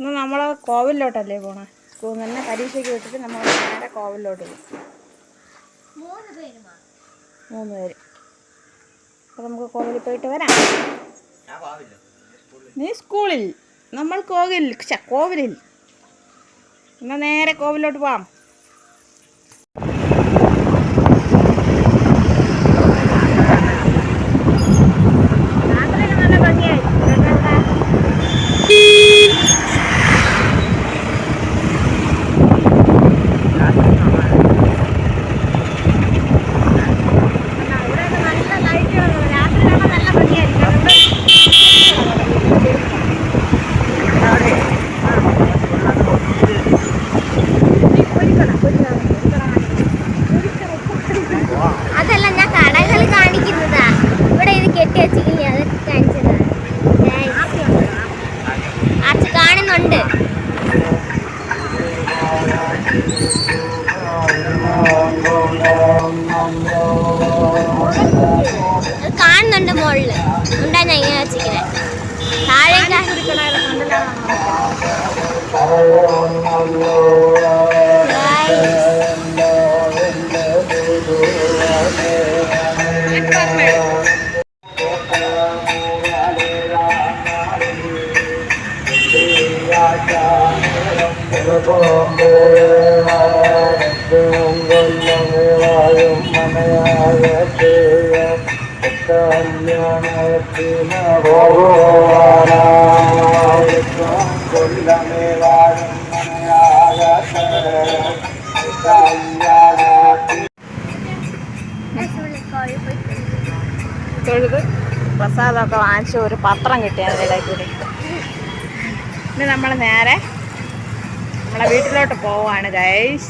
ഇന്ന് നമ്മൾ കോവിലോട്ടല്ലേ പോണേ? തന്നെ പരീക്ഷയ്ക്ക് വിട്ടിട്ട് നമ്മൾ നേരെ കോവിലോട്ട് പോകും മൂന്ന് പേര് അപ്പോൾ നമുക്ക് കോവിലിൽ പോയിട്ട് വരാം. നീ സ്കൂളിൽ. നമ്മൾ കോവിൽ ഛ, കോവിലിൽ. എന്നാൽ നേരെ കോവിലോട്ട് പോവാം. 何? കാണുന്നുണ്ട് മുകളിൽ ഉണ്ടാ ഞാൻ ഇങ്ങനെ വെച്ചിരിക്കുന്നത് താഴെ കാ- Guys, തൊഴുത് പ്രസാദമൊക്കെ വാങ്ങിച്ച് ഒരു പത്രം കിട്ടി അതിന്റെ കൂടി. ഇനി നമ്മൾ നേരെ നമ്മളെ വീട്ടിലോട്ട് പോവാണ് ഗൈസ്.